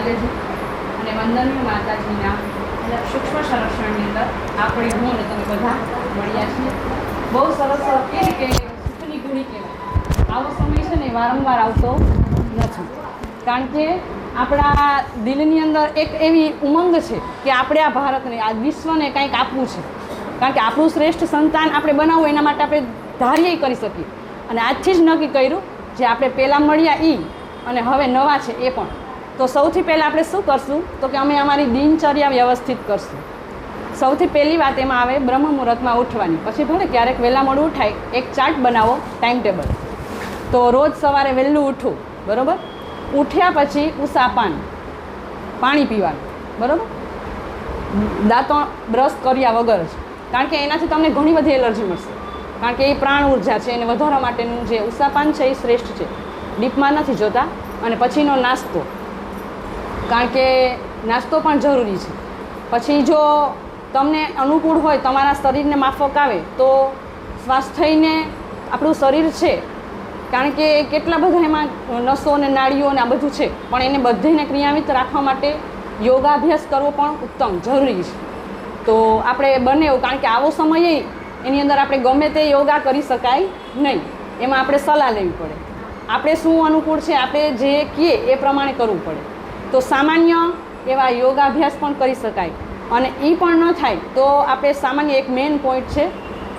માતાજી. અને વંદનીય માતાજીના સૂક્ષ્મ સંરક્ષણની અંદર આપણે હું અને તમે બધા મળ્યા છીએ. બહુ સરસ એ કે સુખની ગુણી કહેવાય. આવો સમય છે ને વારંવાર આવતો નથી. કારણ કે આપણા દિલની અંદર એક એવી ઉમંગ છે કે આપણે આ ભારતને, આ વિશ્વને કંઈક આપવું છે. કારણ કે આપણું શ્રેષ્ઠ સંતાન આપણે બનાવવું એના માટે આપણે ધાર્ય કરી શકીએ. અને આજથી જ નક્કી કર્યું, જે આપણે પહેલાં મળ્યા એ અને હવે નવા છે એ પણ. તો સૌથી પહેલાં આપણે શું કરશું? તો કે અમે અમારી દિનચર્યા વ્યવસ્થિત કરશું. સૌથી પહેલી વાત એમાં આવે બ્રહ્મ મુહૂર્તમાં ઉઠવાની. પછી ભલે ક્યારેક વહેલા મોડું ઉઠાય, એક ચાર્ટ બનાવો ટાઈમ ટેબલ તો રોજ સવારે વહેલું ઉઠવું, બરાબર? ઉઠ્યા પછી ઉષાપાન પાણી પીવાનું, બરાબર? દાંતો બ્રશ કર્યા વગર જ. કારણ કે એનાથી તમને ઘણી બધી એલર્જી મળશે. કારણ કે એ પ્રાણ ઊર્જા છે, એને વધારવા માટેનું જે ઉષાપાન છે એ શ્રેષ્ઠ છે. ડીપમાં નથી જોતા અને પછીનો નાસ્તો. કારણ કે નાસ્તો પણ જરૂરી છે. પછી જો તમને અનુકૂળ હોય, તમારા શરીરને માફક આવે, તો સ્વાસ્થ્યને આપણું શરીર છે. કારણ કે કેટલા બધા એમાં નસો અને નાળીઓ અને આ બધું છે. પણ એને બધીને ક્રિયામિત રાખવા માટે યોગાભ્યાસ કરવો પણ ઉત્તમ, જરૂરી છે. તો આપણે બને એવું, કારણ કે આવો સમયે એની અંદર આપણે ગમે તે યોગા કરી શકાય નહીં. એમાં આપણે સલાહ લેવી પડે. આપણે શું અનુકૂળ છે, આપણે જે કહીએ એ પ્રમાણે કરવું પડે. તો સામાન્ય એવા યોગાભ્યાસ પણ કરી શકાય. અને એ પણ ન થાય તો આપણે સામાન્ય એક મેઇન પોઈન્ટ છે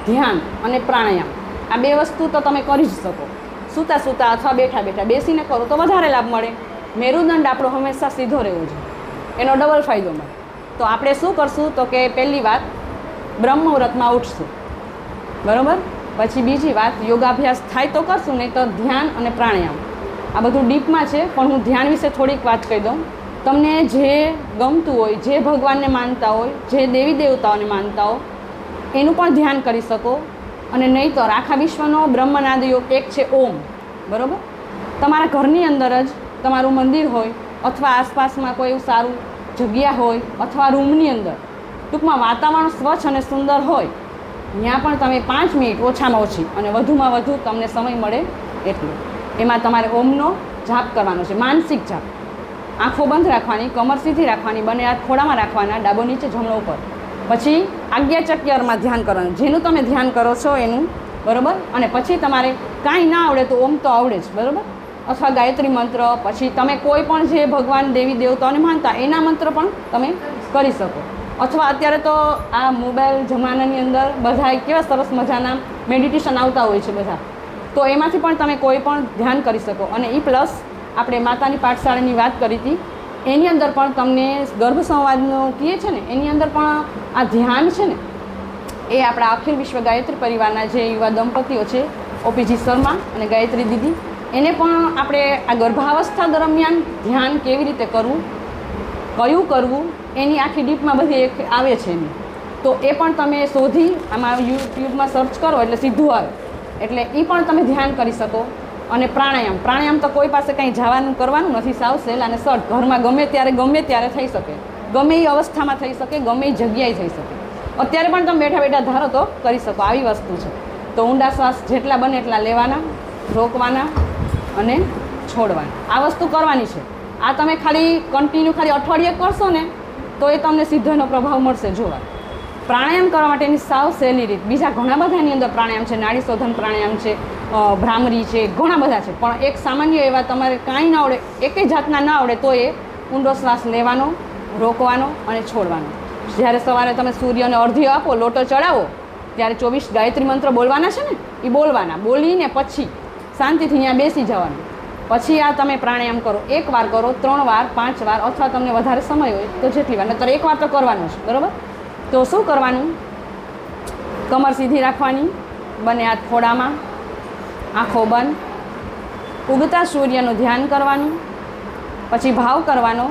ધ્યાન અને પ્રાણાયામ. આ બે વસ્તુ તો તમે કરી જ શકો. સૂતા સૂતા અથવા બેઠા બેઠા બેસીને કરો તો વધારે લાભ મળે. મેરુદંડ આપણો હંમેશા સીધો રહેવો જોઈએ. એનો ડબલ ફાયદો મળે. તો આપણે શું કરશું તો કે પહેલી વાત, બ્રહ્મ મુહૂર્તમાં ઉઠશું. બરાબર? પછી બીજી વાત, યોગાભ્યાસ થાય તો કરશું નહીં તો ધ્યાન અને પ્રાણાયામ. આ બધું ડીપમાં છે, પણ હું ધ્યાન વિશે થોડીક વાત કહી દઉં. તમને જે ગમતું હોય, જે ભગવાનને માનતા હોય, જે દેવી દેવતાઓને માનતા હો એનું પણ ધ્યાન કરી શકો. અને નહીં તો આખા વિશ્વનો બ્રહ્મનાદ યોગ એક છે, ઓમ. બરાબર? તમારા ઘરની અંદર જ તમારું મંદિર હોય, અથવા આસપાસમાં કોઈ એવું સારું જગ્યા હોય, અથવા રૂમની અંદર. ટૂંકમાં વાતાવરણ સ્વચ્છ અને સુંદર હોય, ત્યાં પણ તમે પાંચ મિનિટ ઓછામાં ઓછી અને વધુમાં વધુ તમને સમય મળે એટલું. એમાં તમારે ઓમનો જાપ કરવાનો છે, માનસિક જાપ. આંખો બંધ રાખવાની કમર સીધી રાખવાની, બંને હાથ ખોડામાં રાખવાના, ડાબો નીચે જમણો ઉપર. પછી આજ્ઞાચક્યરમાં ધ્યાન કરવાનું. જેનું તમે ધ્યાન કરો છો એનું, બરાબર? અને પછી તમારે કાંઈ ના આવડે તો ઓમ તો આવડે જ, બરાબર? અથવા ગાયત્રી મંત્ર, પછી તમે કોઈ પણ જે ભગવાન, દેવી, દેવતાઓને માનતા, એના મંત્ર પણ તમે કરી શકો. અથવા અત્યારે તો આ મોબાઈલ જમાનાની અંદર બધા કેવા સરસ મજાના મેડિટેશન આવતા હોય છે બધા. તો એમાંથી પણ તમે કોઈ પણ ધ્યાન કરી શકો. અને એ પ્લસ આપણે માતાની પાઠશાળાની વાત કરી હતી, એની અંદર પણ તમને ગર્ભ સંવાદનો કહીએ છે ને, એની અંદર પણ આ ધ્યાન છે ને, એ આપણા અખિલ વિશ્વ ગાયત્રી પરિવારના જે યુવા દંપતીઓ છે, ઓપીજી શર્મા અને ગાયત્રી દીદી, એને પણ આપણે આ ગર્ભાવસ્થા દરમિયાન ધ્યાન કેવી રીતે કરવું, કયું કરવું, એની આખી ડીપમાં બધી એક આવે છે એની. તો એ પણ તમે શોધી આમાં યુટ્યુબમાં સર્ચ કરો એટલે સીધું આવે. એટલે એ પણ તમે ધ્યાન કરી શકો. અને પ્રાણાયામ. પ્રાણાયામ તો કોઈ પાસે કંઈ જવાનું કરવાનું નથી, સાવ સેલ અને સટ ઘરમાં ગમે ત્યારે ગમે ત્યારે થઈ શકે. ગમે એ અવસ્થામાં થઈ શકે, ગમે એ જગ્યાએ થઈ શકે. અત્યારે પણ તમે બેઠા બેઠા ધારો તો કરી શકો, આવી વસ્તુ છે. તો ઊંડા શ્વાસ જેટલા બને એટલા લેવાના, રોકવાના અને છોડવાના. આ વસ્તુ કરવાની છે. આ તમે ખાલી કન્ટિન્યુ ખાલી અઠવાડિયે કરશો ને, તો એ તમને સિદ્ધનો પ્રભાવ મળશે જોવા. પ્રાણાયામ કરવા માટેની સાવ સહેલી રીત. બીજા ઘણા બધાની અંદર પ્રાણાયામ છે, નાડી શોધન પ્રાણાયામ છે ભ્રામરી છે, ઘણા બધા છે. પણ એક સામાન્ય એવા તમારે કાંઈ ના આવડે, એકેય જાતના ના આવડે, તો એ ઊંડો શ્વાસ લેવાનો, રોકવાનો અને છોડવાનો. જ્યારે સવારે તમે સૂર્યને અડધી આપો, લોટો ચડાવો, ત્યારે ચોવીસ ગાયત્રી મંત્ર બોલવાના છે ને એ બોલવાના. બોલીને પછી શાંતિથી ત્યાં બેસી જવાનું. પછી આ તમે પ્રાણાયામ કરો. એક વાર કરો, ત્રણ વાર, પાંચ વાર, અથવા તમને વધારે સમય હોય તો જેટલી વાર. નહીતર એક વાર તો કરવાનું છે બરાબર? તો શું કરવાનું? કમર સીધી રાખવાની, બંને હાથ ખોડામાં, આંખો બંધ, ઉગતા સૂર્યનું ધ્યાન કરવાનું, પછી ભાવ કરવાનો.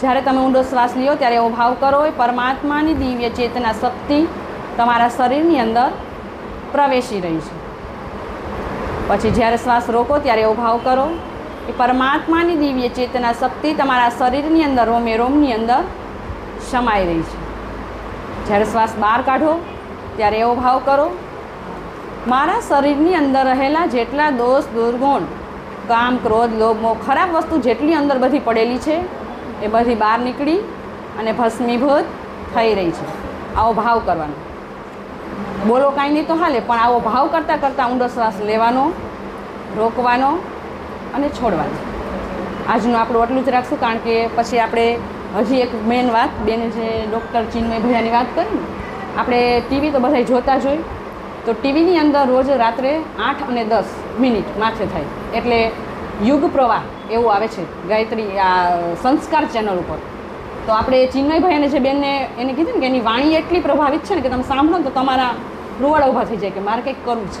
જ્યારે તમે ઊંડો શ્વાસ લ્યો ત્યારે એવો ભાવ કરો એ પરમાત્માની દિવ્ય ચેતના શક્તિ તમારા શરીરની અંદર પ્રવેશી રહી છે. પછી જ્યારે શ્વાસ રોકો ત્યારે એવો ભાવ કરો એ પરમાત્માની દિવ્ય ચેતના શક્તિ તમારા શરીરની અંદર રોમે રોમની અંદર સમાઈ રહી છે. જ્યારે શ્વાસ બહાર કાઢો, ત્યારે એવો ભાવ કરો. મારા શરીરની અંદર રહેલા જેટલા દોષ, દુર્ગુણ, કામ, ક્રોધ, લોભ ખરાબ વસ્તુ જેટલી અંદર બધી પડેલી છે, એ બધી બહાર નીકળી અને ભસ્મીભૂત થઈ રહી છે. આવો ભાવ કરવાનો. બોલો કાંઈ નહીં તો હાલે, પણ આવો ભાવ કરતાં કરતાં ઊંડો શ્વાસ લેવાનો, રોકવાનો અને છોડવાનો. આજનું આપણું એટલું જ રાખશું, કારણ કે પછી આપણે હજી એક મેઇન વાત, બેને જે ડૉક્ટર ચિન્મય ભૈયાની વાત કરી આપણે ટીવી તો બધા જોતા જ હોય. તો ટીવીની અંદર રોજ રાત્રે આઠ અને દસ મિનિટ માથે થાય. એટલે યુગ પ્રવાહ એવું આવે છે, ગાયત્રી, આ સંસ્કાર ચેનલ ઉપર. તો આપણે ચિન્મયભાઈ અને જે બેનને એને કીધું ને કે એની વાણી એટલી પ્રભાવિત છે ને કે તમે સાંભળો તો તમારા રૂવાડા ઊભા થઈ જાય કે મારે કંઈક કરવું છે.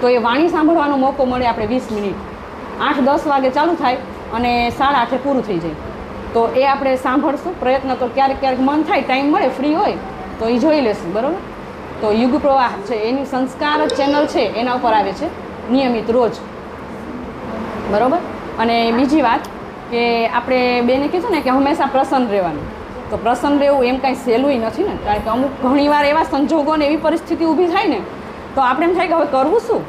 તો એ વાણી સાંભળવાનો મોકો મળે આપણે વીસ મિનિટ. આઠ દસ વાગે ચાલુ થાય અને સાડા આઠે પૂરું થઈ જાય. તો એ આપણે સાંભળશું, પ્રયત્ન તો ક્યારેક ક્યારેક મન થાય, ટાઈમ મળે ફ્રી હોય, તો એ જોઈ લેશું, બરાબર? તો યુગ પ્રવાહ છે, એની સંસ્કાર ચેનલ છે, એના ઉપર આવે છે, નિયમિત રોજ. બરાબર? અને બીજી વાત કે આપણે બેને કીધું ને કે હંમેશા પ્રસન્ન રહેવાનું. તો પ્રસન્ન રહેવું એમ કાંઈ સહેલુંય નથી ને, કારણ કે અમુક ઘણીવાર એવા સંજોગો ને એવી પરિસ્થિતિ ઊભી થાય ને, તો આપણે એમ થાય કે હવે કરવું શું?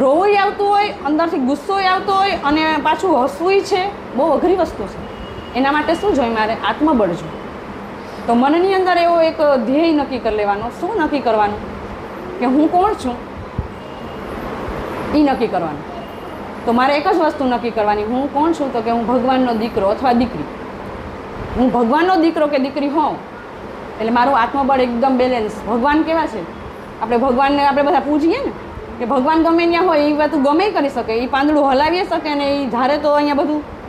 રોવું આવતું હોય, અંદરથી ગુસ્સોય આવતો હોય, અને પાછું હસવુંય છે, બહુ અઘરી વસ્તુ છે. એના માટે શું જોઈએ? મારે આત્મબળ જોઈએ. તો મનની અંદર એવો એક ધ્યેય નક્કી કરી લેવાનો. શું નક્કી કરવાનું? કે હું કોણ છું? એ નક્કી કરવાનું. તો મારે એક જ વસ્તુ નક્કી કરવાની. હું કોણ છું? તો કે હું ભગવાનનો દીકરો અથવા દીકરી. હું ભગવાનનો દીકરો કે દીકરી હોઉં? એટલે મારું આત્મબળ એકદમ બેલેન્સ ભગવાન કેવા છે? આપણે ભગવાનને આપણે બધા પૂછીએ ને? કે ભગવાન ગમે ત્યાં હોય એ વાત ગમે કરી શકે. એ પાંદડું હલાવી શકે ને એ ધારે તો અહીંયા બધું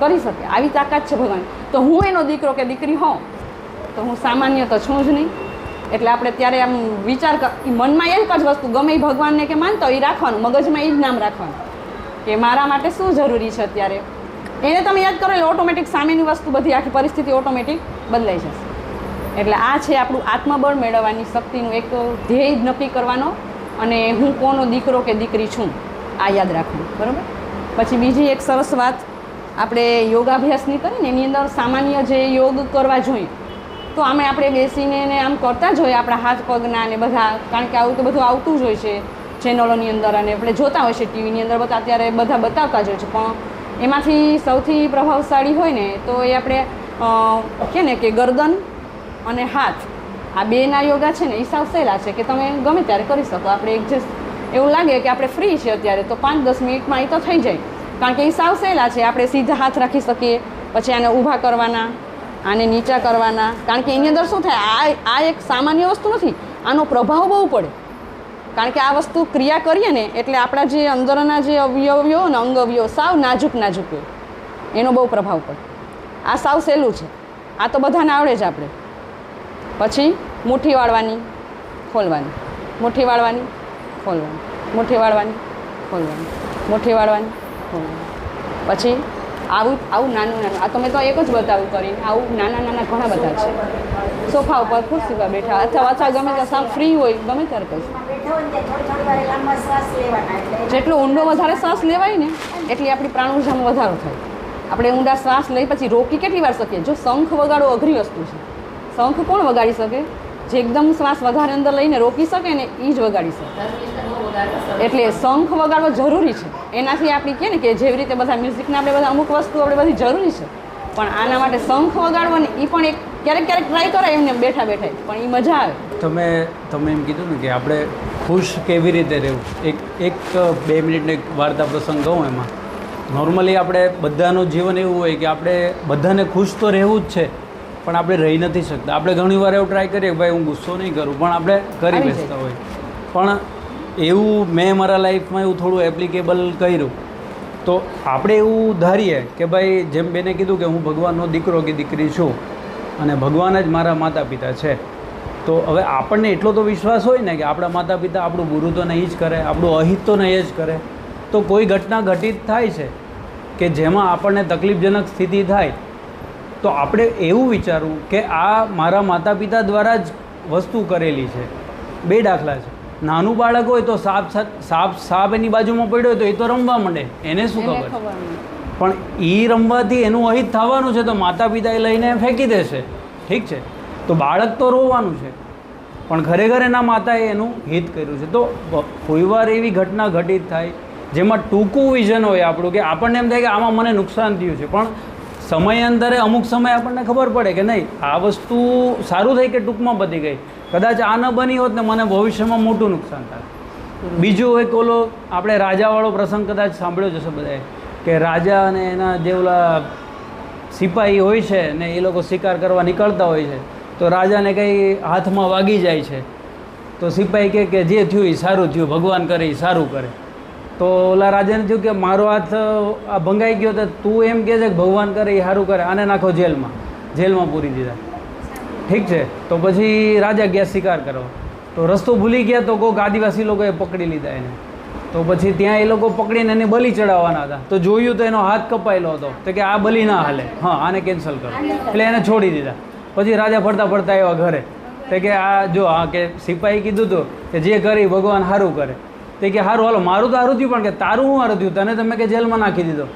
કરી શકે, આવી તાકાત છે ભગવાન. તો હું એનો દીકરો કે દીકરી હોઉં, તો હું સામાન્ય તો છું જ નહીં. એટલે આપણે ત્યારે આમ વિચાર મનમાં એક જ વસ્તુ, ગમે એ ભગવાનને કે માનતો એ રાખવાનું, મગજમાં એ જ નામ રાખવાનું. કે મારા માટે શું જરૂરી છે અત્યારે? એને તમે યાદ કરો એટલે ઓટોમેટિક સામેની વસ્તુ બધી આખી પરિસ્થિતિ ઓટોમેટિક બદલાઈ જશે. એટલે આ છે આપણું આત્મબળ મેળવવાની શક્તિનું એક ધ્યેય જ નક્કી કરવાનો, અને હું કોનો દીકરો કે દીકરી છું, આ યાદ રાખવું બરાબર? પછી બીજી એક સરસ વાત આપણે યોગાભ્યાસની કરીને એની અંદર સામાન્ય જે યોગ કરવા જોઈએ, તો આમે આપણે બેસીને ને આમ કરતા જ હોય આપણા હાથ, પગના ને બધા, કારણ કે આવું તો બધું આવતું જ હોય છે ચેનલોની અંદર અને આપણે જોતા હોય છે ટીવીની અંદર બધા અત્યારે બધા બતાવતા જ હોય છે. પણ એમાંથી સૌથી પ્રભાવશાળી હોય ને, તો એ આપણે કે ને કે ગરદન અને હાથ, આ બેના યોગા છે ને એ સાવ સહેલા છે કે તમે ગમે ત્યારે કરી શકો. આપણે જે એવું લાગે કે આપણે ફ્રી છે અત્યારે, તો પાંચ દસ મિનિટમાં એ તો થઈ જાય. કારણ કે એ સાવ સહેલા છે, આપણે સીધા હાથ રાખી શકીએ, પછી આને ઊભા કરવાના, આને નીચા કરવાના. કારણ કે એની અંદર શું થાય, આ આ એક સામાન્ય વસ્તુ નથી, આનો પ્રભાવ બહુ પડે. કારણ કે આ વસ્તુ ક્રિયા કરીએ ને, એટલે આપણા જે અંદરના જે અવયવો ને અંગ અવયવો સાવ નાજુક નાજુક હોય. એનો બહુ પ્રભાવ પડે. આ સાવ સહેલું છે. આ તો બધાને આવડે જ આપણે. પછી મુઠ્ઠી વાળવાની, ખોલવાની. મુઠ્ઠી વાળવાની, ખોલવાની. મુઠ્ઠી વાળવાની, ખોલવાની. મુઠ્ઠી વાળવાની પછી આવું આવું નાનું નાનું. આ તમે તો એક જ બતાવું કરીને આવું નાના નાના ઘણા બધા છે. સોફા ઉપર ખુરશી પર બેઠા. અથવા અથવા ગમે ત્યાં ફ્રી હોય, ગમે ત્યારે કહીશ જેટલો ઊંડો વધારે શ્વાસ લેવાય ને, એટલી આપણી પ્રાણ ઉર્જામાં વધારો થાય. આપણે ઊંડા શ્વાસ લઈ પછી રોકી કેટલી વાર શકીએ? જો શંખ વગાડવો અઘરી વસ્તુ છે. શંખ કોણ વગાડી શકે? જે એકદમ શ્વાસ વધારે અંદર લઈને રોકી શકે ને એ જ વગાડી શકે. એટલે શંખ વગાડવો જરૂરી છે. એનાથી આપણી કહે ને કે જેવી રીતે બધા મ્યુઝિકના આપણે બધા અમુક વસ્તુ આપણે બધી જરૂરી છે. પણ આના માટે શંખ વગાડવો ને એ પણ એક ક્યારેક ક્યારેક ટ્રાય કરાય એમને બેઠા બેઠા પણ એ મજા આવે. તમે તમે એમ કીધું ને કે આપણે ખુશ કેવી રીતે રહેવું? એક એક બે મિનિટનો વાર્તા પ્રસંગ કહું એમાં. નોર્મલી આપણે બધાનું જીવન એવું હોય કે આપણે બધાને ખુશ તો રહેવું જ છે પણ આપણે રહી નથી શકતા. આપણે ઘણીવાર એવું ટ્રાય કરીએ કે ભાઈ હું ગુસ્સો નહીં કરું પણ આપણે કરી બેસતા હોય પણ એવું મેં મારા લાઈફમાં એવું થોડું એપ્લિકેબલ કર્યું. તો આપણે એવું ધારીએ કે ભાઈ જેમ બેને કીધું કે હું ભગવાનનો દીકરો કે દીકરી છું અને ભગવાન જ મારા માતા પિતા છે. તો હવે આપણને એટલો તો વિશ્વાસ હોય ને કે આપણા માતા પિતા આપણું ગુરુ તો નહીં જ કરે આપણું અહિત તો નહીં જ કરે. તો કોઈ ઘટના ઘટિત થાય છે કે જેમાં આપણને તકલીફજનક સ્થિતિ થાય તો આપણે એવું વિચારવું કે આ મારા માતા પિતા દ્વારા જ વસ્તુ કરેલી છે. બે દાખલા છે. નાનું બાળક હોય તો સાપ સાપ સાપ એની બાજુમાં પડ્યો હોય તો એ તો રમવા માંડે. એને શું ખબર? પણ એ રમવાથી એનું અહિત થવાનું છે તો માતા પિતા એ લઈને ફેંકી દેશે. ઠીક છે? તો બાળક તો રોવાનું છે. પણ ખરેખર એના માતાએ એનું હિત કર્યું છે. તો કોઈવાર એવી ઘટના ઘટિત થાય જેમાં ટૂંકું વિઝન હોય આપણું કે આપણને એમ થાય કે આમાં મને નુકસાન થયું છે. પણ સમયાંતરે અમુક સમય આપણને ખબર પડે કે નહીં, આ વસ્તુ સારું થઈ કે ટૂંકમાં પતી ગઈ. કદાચ આ ન બની હોત ને મને ભવિષ્યમાં મોટું નુકસાન થાય. બીજું એક ઓલો આપણે રાજાવાળો પ્રસંગ કદાચ સાંભળ્યો જશે બધાએ, કે રાજા અને એના જે ઓલા સિપાહી હોય છે ને એ લોકો શિકાર કરવા નીકળતા હોય છે, તો રાજાને કંઈ હાથમાં વાગી જાય છે. તો સિપાહી કહે કે જે થયું એ સારું થયું, ભગવાન કરે એ સારું કરે. તો ઓલા રાજાને થયું કે મારો હાથ આ ભંગાઈ ગયો તો તું એમ કહે છે કે ભગવાન કરે એ સારું કરે, આને નાખો જેલમાં. જેલમાં પૂરી દીધા. ઠીક છે? તો પછી રાજા ગયા શિકાર કરવા. તો રસ્તો ભૂલી ગયા તો કોઈક આદિવાસી લોકોએ પકડી લીધા એને. તો પછી ત્યાં એ લોકો પકડીને એને બલી ચડાવવાના હતા. તો જોયું તો એનો હાથ કપાયેલો હતો. તો કે આ બલી ના હાલે. હા, આને કેન્સલ કરો. એટલે એને છોડી દીધા. પછી રાજા ફરતા ફરતા આવ્યા ઘરે. તો કે આ જો હા કે સિપાહી કીધું હતું કે જે કરી ભગવાન સારું કરે. તે કે સારું હાલો મારું તો હારું થયું પણ કે તારું હું હારું થયું? તને તમે કે જેલમાં નાખી દીધો.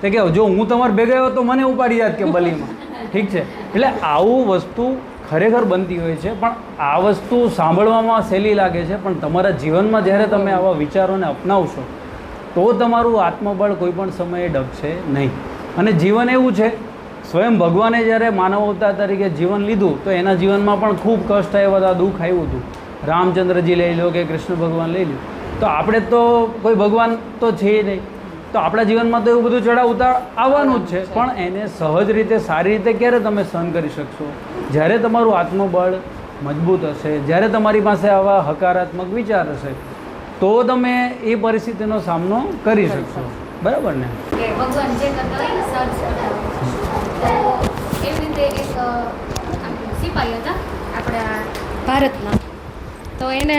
તે કે જો હું તમારે ભેગા તો મને ઉપાડી જાત કે બલીમાં. ઠીક છે? એટલે આવું વસ્તુ ખરેખર બનતી હોય છે પણ આ વસ્તુ સાંભળવામાં સહેલી લાગે છે પણ તમારા જીવનમાં જ્યારે તમે આવા વિચારોને અપનાવશો તો તમારું આત્મબળ કોઈ પણ સમયે ડબશે નહીં. અને જીવન એવું છે સ્વયં ભગવાને જ્યારે માનવ અવતાર તરીકે જીવન લીધું તો એના જીવનમાં પણ ખૂબ કષ્ટ આવ્યા હતા દુઃખ આવ્યું હતું. રામચંદ્રજી લઈ લો કે કૃષ્ણ ભગવાન લઈ લો તો આપણે તો કોઈ ભગવાન તો છે નહીં. તો આપણા જીવનમાં તો એવું બધું ચડાવ ઉતાર આવવાનું જ છે. પણ એને સહજ રીતે, સારી રીતે ક્યારે તમે સહન કરી શકશો? જ્યારે તમારું આત્મબળ મજબૂત હશે, જ્યારે તમારી પાસે આવા હકારાત્મક વિચાર હશે, તો તમે એ પરિસ્થિતિનો સામનો કરી શકશો. બરાબર ને? ભારતના. તો એને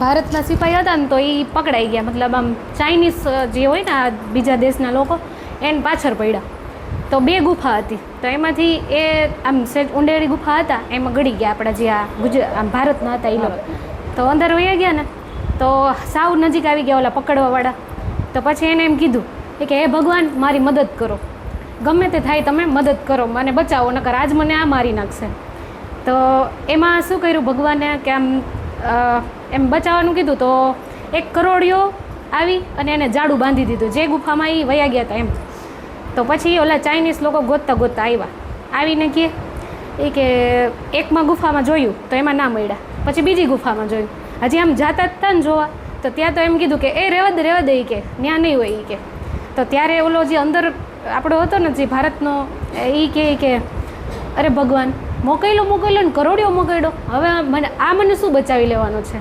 ભારતના સિપાહી હતા ને તો એ પકડાઈ ગયા. મતલબ આમ ચાઇનીઝ જે હોય ને આ બીજા દેશના લોકો, એને પાછળ પડ્યા. તો બે ગુફા હતી. તો એમાંથી એ આમ સેજ ઉંડેરી ગુફા હતા, એમાં ગળી ગયા આપણા જે આ ગુજરાત આમ ભારતના હતા એ લોકો. તો અંદર વયા ગયા ને, તો સાવ નજીક આવી ગયા ઓલા પકડવાવાળા. તો પછી એને એમ કીધું કે, હે ભગવાન, મારી મદદ કરો. ગમે તે થાય તમે મદદ કરો મને બચાવો, નકર આજ મને આ મારી નાખશે. તો એમાં શું કર્યું ભગવાને કે આમ એમ બચાવવાનું કીધું તો એક કરોડિયો આવી અને એને જાડું બાંધી દીધું. જે ગુફામાં એ વયા ગયા હતા એમ. તો પછી ઓલા ચાઇનીઝ લોકો ગોતતા ગોતતા આવ્યા આવીને કહે એ કે એકમાં ગુફામાં જોયું તો એમાં ના મળ્યા. પછી બીજી ગુફામાં જોયું. હજી આમ જાતા હતા ને જોવા. તો ત્યાં તો એમ કીધું કે, એ રેવદ રેવદ એ કે. ત્યાં નહીં હોય એ કે. તો ત્યારે ઓલો જે અંદર આપણો હતો ને જે ભારતનો, એ કહે કે, અરે ભગવાન મોકલ્યો મોકલ્યો ને કરોડિયો મોકલ્યો. હવે મને આ મને શું બચાવી લેવાનો છે?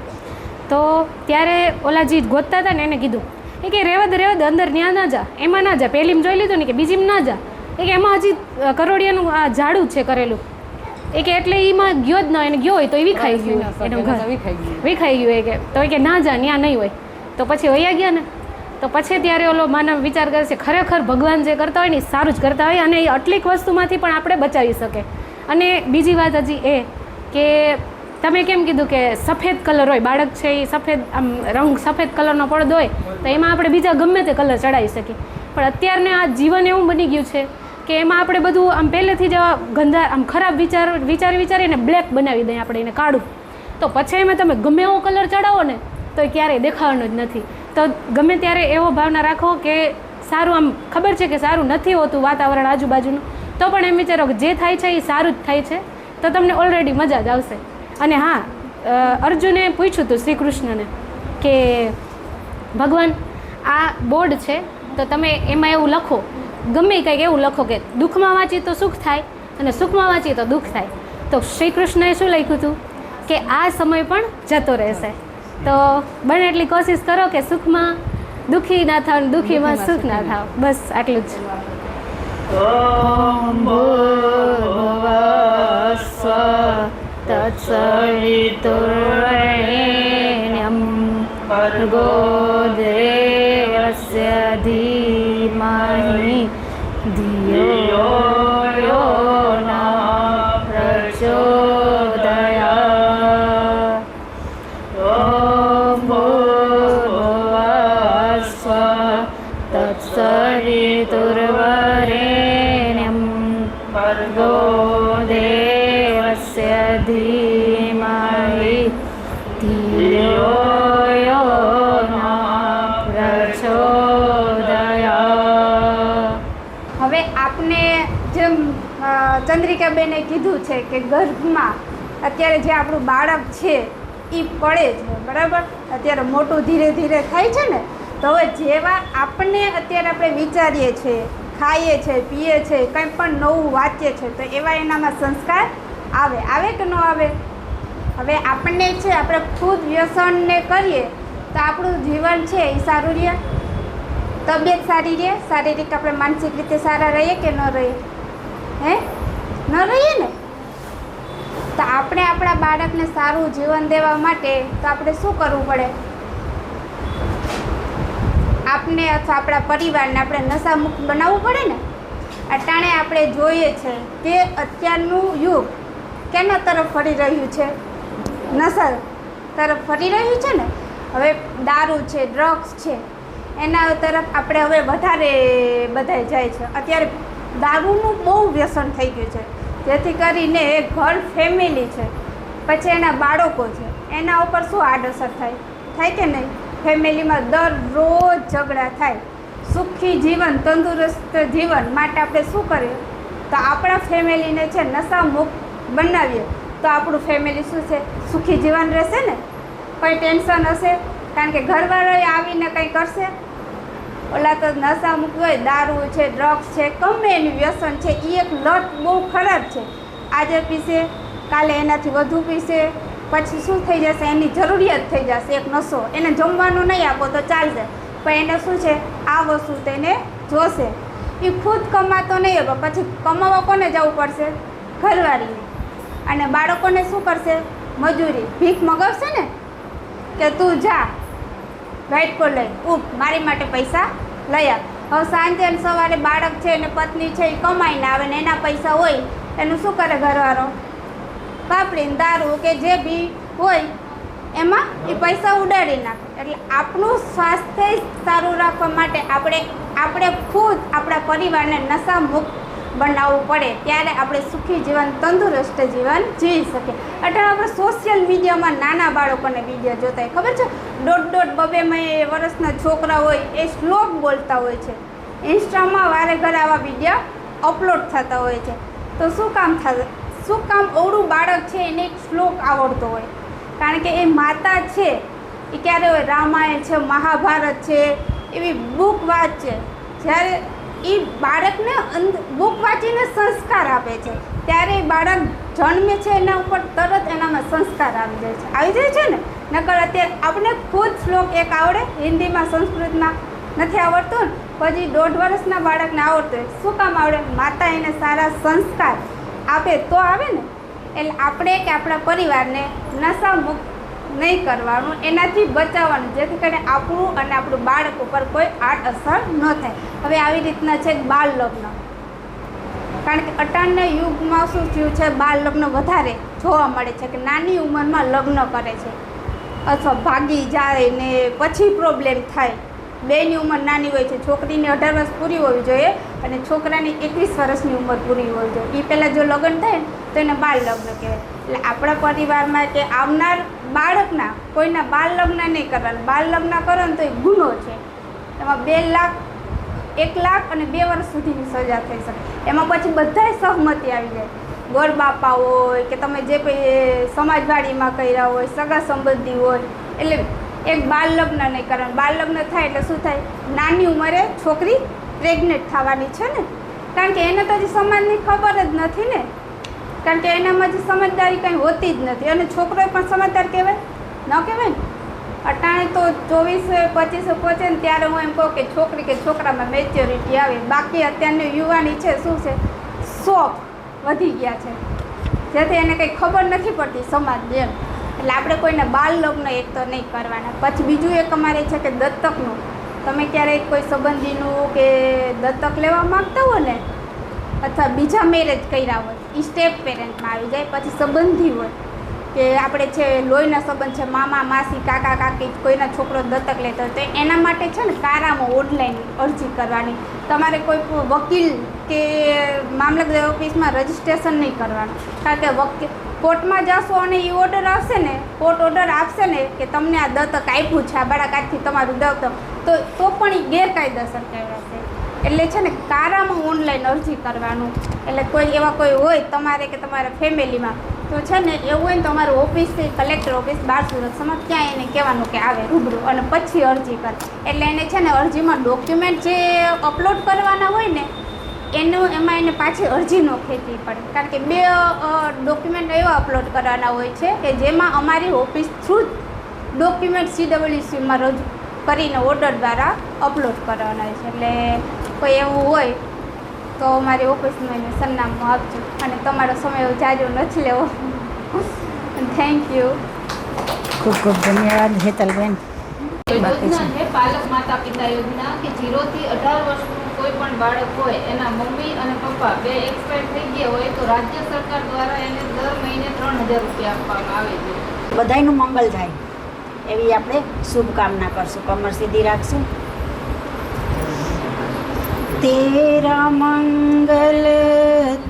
તો ત્યારે ઓલા જે ગોતતા હતા ને એને કીધું એ કે રેવા દે અંદર ત્યાં ના જા એમાં ના જા. પહેલી જોઈ લીધું ને કે બીજી ના જા. એ કે એમાં હજી કરોડિયાનું આ ઝાડું જ છે કરેલું. એ કે એટલે એમાં ગયો જ ન એને ગયો હોય તો એ વિખાઈ ગયું એનું ઘર. વિખાઈ ગયું એ કે તો એ કે ના જા ત્યાં નહીં હોય. તો પછી વૈયા ગયા ને. તો પછી ત્યારે ઓલો માનવ વિચાર કરે છે ખરેખર ભગવાન જે કરતા હોય ને એ સારું જ કરતા હોય અને એ અટલીક વસ્તુમાંથી પણ આપણે બચાવી શકે. અને બીજી વાત હજી એ કે તમે કેમ કીધું કે સફેદ કલર હોય, બાળક છે એ સફેદ, આમ રંગ સફેદ કલરનો પડદો હોય, તો એમાં આપણે બીજા ગમે તે કલર ચડાવી શકીએ. પણ અત્યારને આ જીવન એવું બની ગયું છે કે એમાં આપણે બધું આમ પહેલેથી જ ગંદા, આમ ખરાબ વિચાર, વિચારી વિચારીને બ્લેક બનાવી દઈએ આપણે એને કાળું. તો પછી એમાં તમે ગમે એવો કલર ચડાવો ને તો એ ક્યારેય દેખાવાનો જ નથી. તો ગમે ત્યારે એવો ભાવના રાખો કે સારું, આમ ખબર છે કે સારું નથી હોતું વાતાવરણ આજુબાજુનું તો પણ એમ વિચારો કે જે થાય છે એ સારું જ થાય છે. તો તમને ઓલરેડી મજા જ આવશે. અને હા અર્જુને પૂછ્યું હતું શ્રી કૃષ્ણને કે ભગવાન આ બોર્ડ છે તો તમે એમાં એવું લખો. ગમે કંઈક એવું લખો કે દુઃખમાં વાંચી તો સુખ થાય અને સુખમાં વાંચી તો દુઃખ થાય. તો શ્રી કૃષ્ણએ શું લખ્યું હતું કે આ સમય પણ જતો રહેશે. તો બને એટલી કોશિશ કરો કે સુખમાં દુઃખી ના થાવ અને દુઃખીમાં સુખ ના થાવ. બસ આટલું જ. તત્સવિતુર્વરેણ્યમ ભર્ગો દેવસ્ય ધીમહિ ધિયો યો ન પ્રચોદયાત. ચંદ્રિકાબેને કીધું છે કે ગર્ભમાં અત્યારે જે આપણું બાળક છે એ પડે છે બરાબર? અત્યારે મોટું ધીરે ધીરે થાય છે ને, તો હવે જેવા આપણને અત્યારે આપણે વિચારીએ છીએ, ખાઈએ છે પીએ છે કંઈ પણ નવું વાંચીએ છે તો એવા એનામાં સંસ્કાર આવે આવે કે ન આવે? હવે આપણને છે, આપણે ખુદ વ્યસનને કરીએ, તો આપણું જીવન છે એ સારું રહે? તબિયત સારી રહે? શારીરિક આપણે માનસિક રીતે સારા રહીએ કે ન રહીએ? હે? ન રહીએ ને, તો આપણે આપણા બાળકને સારું જીવન દેવા માટે તો આપણે શું કરવું પડે? આપને અથવા આપણા પરિવારને આપણે નશામુક્ત બનાવવું પડે ને? અટાણે આપણે જોઈએ છે કે અત્યારનું યુગ કેના તરફ ફરી રહ્યું છે? નશા તરફ ફરી રહ્યું છે ને? હવે દારૂ છે ડ્રગ્સ છે, એના તરફ આપણે હવે વધારે બધાય જાય છે. અત્યારે દારૂનું બહુ વ્યસન થઈ ગયું છે. જેથી કરીને એ ઘર ફેમિલી છે. પછી એના બાળકો છે. એના ઉપર શું આડઅસર થાય? થાય કે નહીં? ફેમિલીમાં દરરોજ ઝઘડા થાય. સુખી જીવન, તંદુરસ્ત જીવન માટે આપણે શું કરીએ? તો આપણા ફેમિલીને છે નશા મુક્ત બનાવીએ. તો આપણું ફેમિલી શું છે? સુખી જીવન રહેશે ને? કંઈ ટેન્શન હશે? કારણ કે ઘરવાળાએ આવીને કંઈ કરશે? ઓલા તો નશા મૂકી હોય, દારૂ છે ડ્રગ્સ છે, ગમે એનું વ્યસન છે એ એક લત બહુ ખરાબ છે. આજે પીશે, કાલે એનાથી વધુ પીશે, પછી શું થઈ જશે, એની જરૂરિયાત થઈ જશે, એક નશો. એને જમવાનું નહીં આપો તો ચાલશે, પણ એને શું છે, આ વસ્તુ તેને જોશે. એ ખુદ કમાતો નહીં હોય પછી કમાવા કોને જવું પડશે? ઘરવાળીને. અને બાળકોને શું કરશે? મજૂરી. ભીખ મગાવશે ને? કે તું જા. વાઇટકો લઈ ઉપ મારી માટે પૈસા લઈ આવ. હવે સાંજે અને સવારે બાળક છે ને પત્ની છે એ કમાઈને આવે ને એના પૈસા હોય, એનું શું કરે ઘરવાળો? કાપડીને દારૂ કે જે બી હોય, એમાં એ પૈસા ઉડાડી નાખે. એટલે આપણું સ્વાસ્થ્ય સારું રાખવા માટે આપણે આપણે ખુદ આપણા પરિવારને નશા મુક્ત બનાવવું પડે ત્યારે આપણે સુખી જીવન, તંદુરસ્ત જીવન જીવી શકીએ. એટલે આપણે સોશિયલ મીડિયામાં નાના બાળકોને વીડિયો જોતા હોય. ખબર છે? દોઢ દોઢ બબે વર્ષના છોકરા હોય એ શ્લોક બોલતા હોય છે. ઇન્સ્ટામાં વારે ઘરે આવા વીડિયો અપલોડ થતા હોય છે. તો શું કામ થાય શું કામ અવળું બાળક છે એને એક શ્લોક આવડતો હોય? કારણ કે એ માતા છે. એ ક્યારે હોય? રામાયણ છે, મહાભારત છે. એવી બુક વાંચે. જ્યારે એ બાળકને અંદ બુક વાંચીને સંસ્કાર આપે છે. ત્યારે બાળક જન્મે છે એના ઉપર તરત એનામાં સંસ્કાર આવી જાય છે. આવી જાય છે ને? નકર અત્યારે આપણે ખુદ શ્લોક એક આવડે, હિન્દીમાં, સંસ્કૃતમાં નથી આવડતું પછી દોઢ વર્ષના બાળકને આવડતું હોય. શું કામ આવડે? માતા એને સારા સંસ્કાર આપે તો આવે ને? એટલે આપણે કે આપણા પરિવારને નશા મુક્ત નહીં કરવાનું, એનાથી બચાવવાનું, જેથી કરીને આપણું અને આપણું બાળક ઉપર કોઈ આડ અસર ન થાય. હવે આવી રીતના છે બાળ લગ્ન. કારણ કે અટાણના યુગમાં શું થયું છે, બાળ લગ્ન વધારે જોવા મળે છે કે નાની ઉંમરમાં લગ્ન કરે છે. અથવા ભાગી જાય ને પછી પ્રોબ્લેમ થાય. બેની ઉંમર નાની હોય છે, છોકરીની અઢાર વર્ષ પૂરી હોવી જોઈએ અને છોકરાની એકવીસ વર્ષની ઉંમર પૂરી હોવી જોઈએ. એ પહેલાં જો લગ્ન થાય તો એને બાળ લગ્ન કહેવાય. એટલે આપણા પરિવારમાં કે આવનાર બાળકના, કોઈના બાળ લગ્ન નહીં કરવાના. બાળ લગ્ન કરો ને તો એ ગુનો છે. એમાં બે લાખ, એક લાખ અને બે વર્ષ સુધીની સજા થઈ શકે. એમાં પછી બધાય સહમતી આવી જાય. ગોર બાપા હોય કે તમે જે કંઈ સમાજવાડીમાં કર્યા હોય, સગા સંબંધી હોય, એટલે એક બાળ લગ્ન નહીં કરવાનું. બાળ લગ્ન થાય એટલે શું થાય? નાની ઉંમરે છોકરી પ્રેગ્નેન્ટ થવાની છે ને. કારણ કે એને તો હજી સમાજની ખબર જ નથી ને. કારણ કે એનામાં જ સમજદારી કંઈ હોતી જ નથી. અને છોકરો પણ સમજદાર કહેવાય? ન કહેવાય ને? અટાણે તો ચોવીસે, પચીસે પહોંચે ને ત્યારે હું એમ કહું કે છોકરી કે છોકરામાં મેચ્યોરિટી આવે. બાકી અત્યારની યુવાની છે શું છે? શોખ વધી ગયા છે. જેથી એને કંઈ ખબર નથી પડતી સમાજની એમ. એટલે આપણે કોઈને બાલ લગ્ન એક તો નહીં કરવાના. પછી બીજું એક અમારે છે કે દત્તકનું. તમે ક્યારેય કોઈ સંબંધીનું કે દત્તક લેવા માગતા હો ને અથવા બીજા મેરેજ કર્યા હોય એ સ્ટેપ પેરેન્ટમાં આવી જાય. પછી સંબંધી હોય, કે આપણે છે લોહીના સંબંધ છે, મામા, માસી, કાકા, કાકી, કોઈના છોકરો દત્તક લેતો તો એના માટે છે ને કારામાં ઓનલાઈન અરજી કરવાની. તમારે કોઈ વકીલ કે મામલતદાર ઓફિસમાં રજીસ્ટ્રેશન નહીં કરવાનું. કારણ કે વકીલ કોર્ટમાં જશો અને એ ઓર્ડર આવશે ને કોર્ટ ઓર્ડર આપશે ને, કે તમને આ દત્તક આપ્યું છે, આ બાળક આજથી તમારું દત્તક, તો તો પણ એ ગેરકાયદેસર કહેવાશે. એટલે છે ને કારામાં ઓનલાઈન અરજી કરવાનું. એટલે કોઈ એવા કોઈ હોય તમારે કે તમારા ફેમિલીમાં, તો છે ને એવું હોય ને તો અમારું ઓફિસથી કલેક્ટર ઓફિસ બાર સુરત સમજ ત્યાં એને કહેવાનું કે આવે રૂબરૂ અને પછી અરજી કરે. એટલે એને છે ને અરજીમાં ડોક્યુમેન્ટ જે અપલોડ કરવાના હોય ને, એનું એમાં એને પાછી અરજી ન ખેંચવી પડે. કારણ કે બે ડોક્યુમેન્ટ એવા અપલોડ કરવાના હોય છે કે જેમાં અમારી ઓફિસ થ્રુ જ ડોક્યુમેન્ટ સીડબ્લ્યુસીમાં રજૂ કરીને ઓર્ડર દ્વારા અપલોડ કરવાના હોય છે. એટલે કોઈ એવું હોય તો મારી ઓફિસનું એને સરનામું આપજો અને તમારો સમય જાજો નથી લેવો. થેન્ક યુ ખૂબ ખૂબ ધન્યવાદ હેતલબેન. યોજના છે. પાલક માતા પિતા યોજના કે જીરોથી અઢાર વર્ષનું કોઈ પણ બાળક હોય એના મમ્મી અને પપ્પા બે એક્સપાયર થઈ ગયા હોય તો રાજ્ય સરકાર દ્વારા એને દર મહિને ત્રણ હજાર રૂપિયા આપવામાં આવે છે. બધાયનું મંગલ થાય. એવી આપણે શુભકામના કરશું. કમર સીધી રાખશું. તેરા મંગલ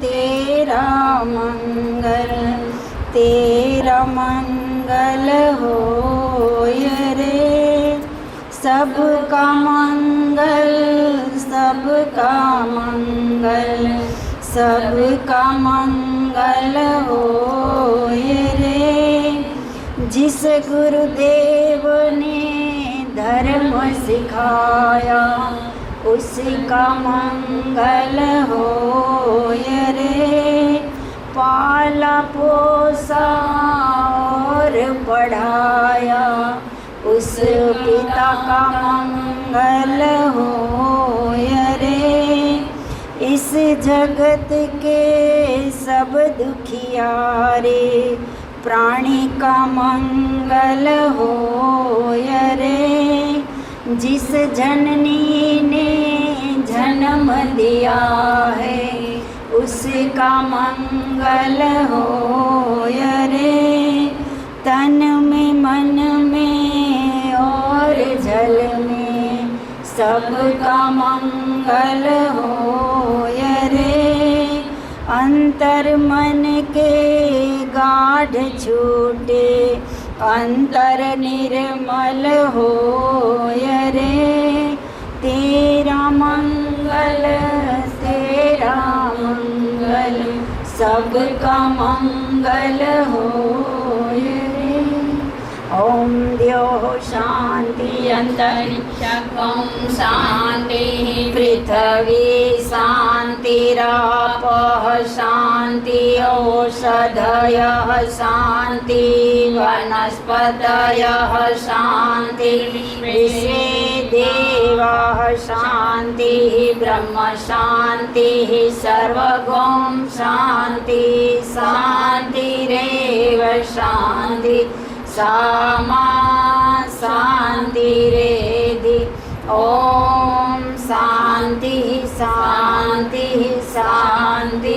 તેરા મંગલ તેરા મંગલ હોય રે सबका मंगल सबका मंगल सबका मंगल होय रे जिस गुरुदेव ने धर्म सिखाया उसका मंगल होय रे पाला पोसा और पढ़ाया उस पिता का मंगल होय रे इस जगत के सब दुखियारे प्राणी का मंगल होय रे जिस जननी ने जन्म दिया है उसका मंगल होय रे तन में मन में और जल में सबका मंगल होय रे अंतर मन के गाढ़ छूटे અંતર નિર્મલ હોય રે તેરા મંગલ તેરા મંગલ સબ કા મંગલ હોય ॐ द्योः शान्ति अन्तरिक्षकं शान्तिः पृथिवी शान्तिरापः शान्ति औषधयः शान्ति वनस्पतयः शान्ति विश्वे देवाः शान्तिः ब्रह्म शान्तिः सर्वगुं शान्ति शान्तिरेव शान्ति સામા શાંતિ રેદી ઓમ શાંતિ શાંતિ શાંતિ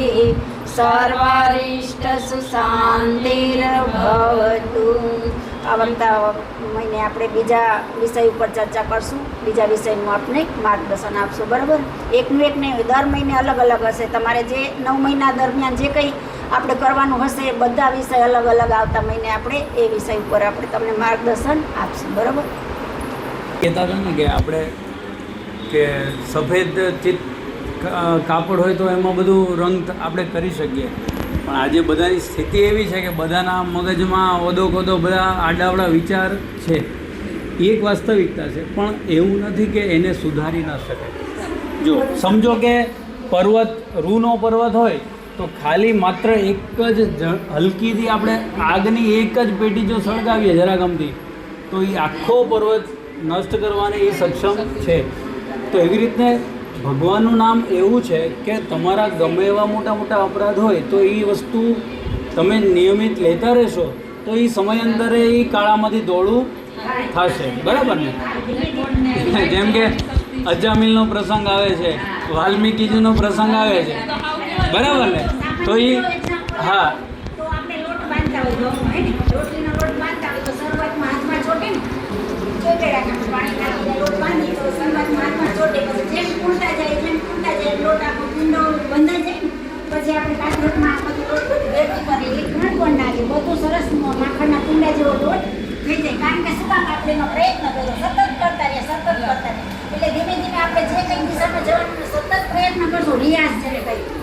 સર્વારિષ્ટ સુશાંતિર્ભવતું આવતા મહિને આપણે બીજા વિષય ઉપર ચર્ચા કરશું. બીજા વિષયનું આપણે માર્ગદર્શન આપશું, બરાબર? એકનું એક નહીં દર મહિને અલગ અલગ હશે. તમારે જે નવ મહિના દરમિયાન જે કંઈ આપણે કરવાનું હશે બધા વિષય અલગ અલગ આવતા મહિને આપણે એ વિષય ઉપર આપણે તમને માર્ગદર્શન આપશું, બરાબર? કહેતા હતા ને કે આપણે કે સફેદ ચિત કાપડ હોય તો એમાં બધું રંગ આપણે કરી શકીએ. પણ આજે બધાની સ્થિતિ એવી છે કે બધાના મગજમાં ઓદો કોદો બધા આડાવડા વિચાર છે. એ એક વાસ્તવિકતા છે, પણ એવું નથી કે એને સુધારી ન શકે. જો, સમજો કે પર્વત, રૂનો પર્વત હોય, તો ખાલી માત્ર એક જ હલકીથી આપણે આગની એક જ પેટી જો સળગાવીએ જરા ગમતી તો એ આખો પર્વત નષ્ટ કરવાને એ સક્ષમ છે. તો એવી રીતને ભગવાનનું નામ એવું છે કે તમારા ગમે એવા મોટા મોટા અપરાધ હોય તો એ વસ્તુ તમે નિયમિત લેતા રહેશો તો એ સમયાંતરે એ કાળામાંથી દોડું થશે. બરાબર ને? જેમ કે અજામિલનો પ્રસંગ આવે છે, વાલ્મીકીજીનો પ્રસંગ આવે છે. બરાબર ને? તો એ હા? રોટલીનો જેમ પૂરતા જાય જેમ પૂરતા જાય લોટ આપણો ગુંડો બંધાઈ જાય પછી આપણે કાચરોટમાં કરી એ ઘણ પણ બધું સરસ માખણના કુંડા જેવો લોટ થઈ જાય. કારણ કે શું આપણે એનો પ્રયત્ન કર્યો? સતત કરતા રહે સતત કરતા રહ્યા એટલે ધીમે ધીમે આપણે જે કંઈ દિશામાં જવાનું સતત પ્રયત્ન કરશું રિયાઝ છે કહ્યું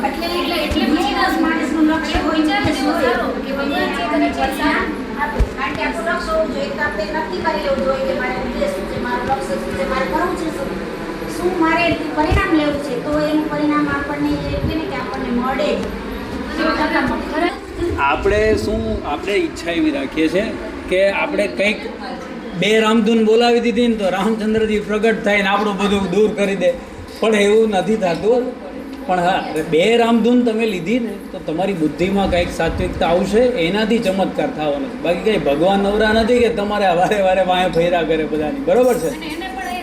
એટલે એટલે એટલે માણસનું લક્ષ્ય હોય છે કે ભગવાન જે કરે છે કારણ કે આપણું લક્ષ્ય હોવું જોઈએ. તો આપણે નક્કી કરી લેવું જોઈએ કે મારે ઉદ્દેશ શું છે મારું લક્ષ્ય શું છે મારે કરવું છે શું? શું મારે પરિણામ લેવું છે? તો એનું પરિણામ આપણને એટલે ને કે આપણને મળે આપણે શું આપણે ઈચ્છા એવી રાખીએ છીએ કે આપણે કંઈક બે રામધૂન બોલાવી દીધી ને તો રામચંદ્રજી પ્રગટ થાય ને આપણું બધું દૂર કરી દે. પણ એવું નથી થતું. પણ હા બે રામધૂન તમે લીધી ને તો તમારી બુદ્ધિમાં કંઈક સાત્વિકતા આવશે એનાથી ચમત્કાર થવાનો છે. બાકી કંઈ ભગવાન નવરા નથી કે તમારે વારે વારે વાંહે ફેરા કરે બધાની. બરોબર છે?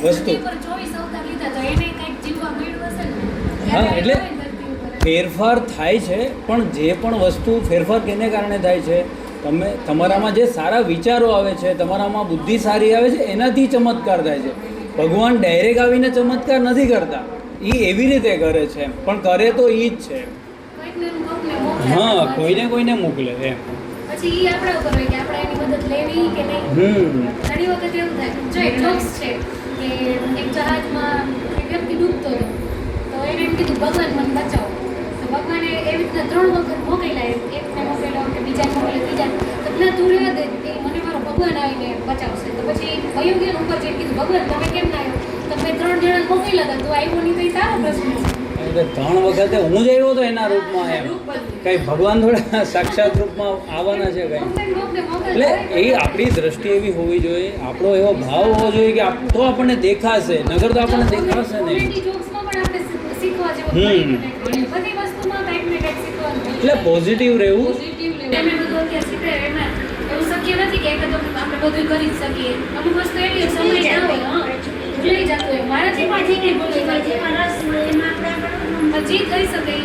વસ્તુ. હા, એટલે. ફેરફાર થાય છે પણ જે પણ વસ્તુ ફેરફાર કેને કારણે થાય છે? તમે તમારામાં જે સારા વિચારો આવે છે તમારામાં બુદ્ધિ સારી આવે છે એનાથી ચમત્કાર થાય છે. ભગવાન ડાયરેક્ટ આવીને ચમત્કાર નથી કરતા. એ એવી રીતે કરે છે પણ કરે તો એ જ છે. હા કોઈને કોઈને મોકલે એમ. પછી એ આપણા ઉપર હોય કે આપણે એની મદદ લેવી કે નહીં? હમ. ઘણી વખત એવું થાય. જો એક જોક્સ છે કે એક જહાજમાં એક વ્યક્તિ ડૂબતો હતો તો એને એમ કીધું ભગવાન મને બચાવો. તો ભગવાને એવી રીતના ત્રણ વખત મોકલ્યા. એકને મોકલ્યો કે બીજાને મોકલ્યો ત્રીજાને ના તું રહેવા દે. કે મને મારો ભગવાન આવીને બચાવશે. તો પછી વયું ગયો ઉપર જઈ કીધું ભગવાન તમે કેમ ના આવ્યો? તમે ત્રણ જણા મોકલી હતા તું આવ્યો નહીં તો એ તારો પ્રશ્ન ત્રણ વખતે હું જ આવ્યો હતો એના રૂપમાં એમ. કઈ ભગવાન થોડા સાક્ષાત રૂપમાં આવવાના છે કઈ? એટલે એ આપણી દ્રષ્ટિ એવી હોવી જોઈએ. આપણો એવો ભાવ હોવો જોઈએ કે તો આપણને દેખાશે. નગર તો આપણને દેખાશે નહીં. હમ. એટલે પોઝિટિવ રહેવું. બધું કરી જ શકીએ. અમુક વસ્તુ એવી સમય ના હોય ભૂલાઈ જતું હોય. મારાથી પણ ઠીક ભૂલી જાય જે રસ હોય એમાં આપણે આગળ પછી કહી શકે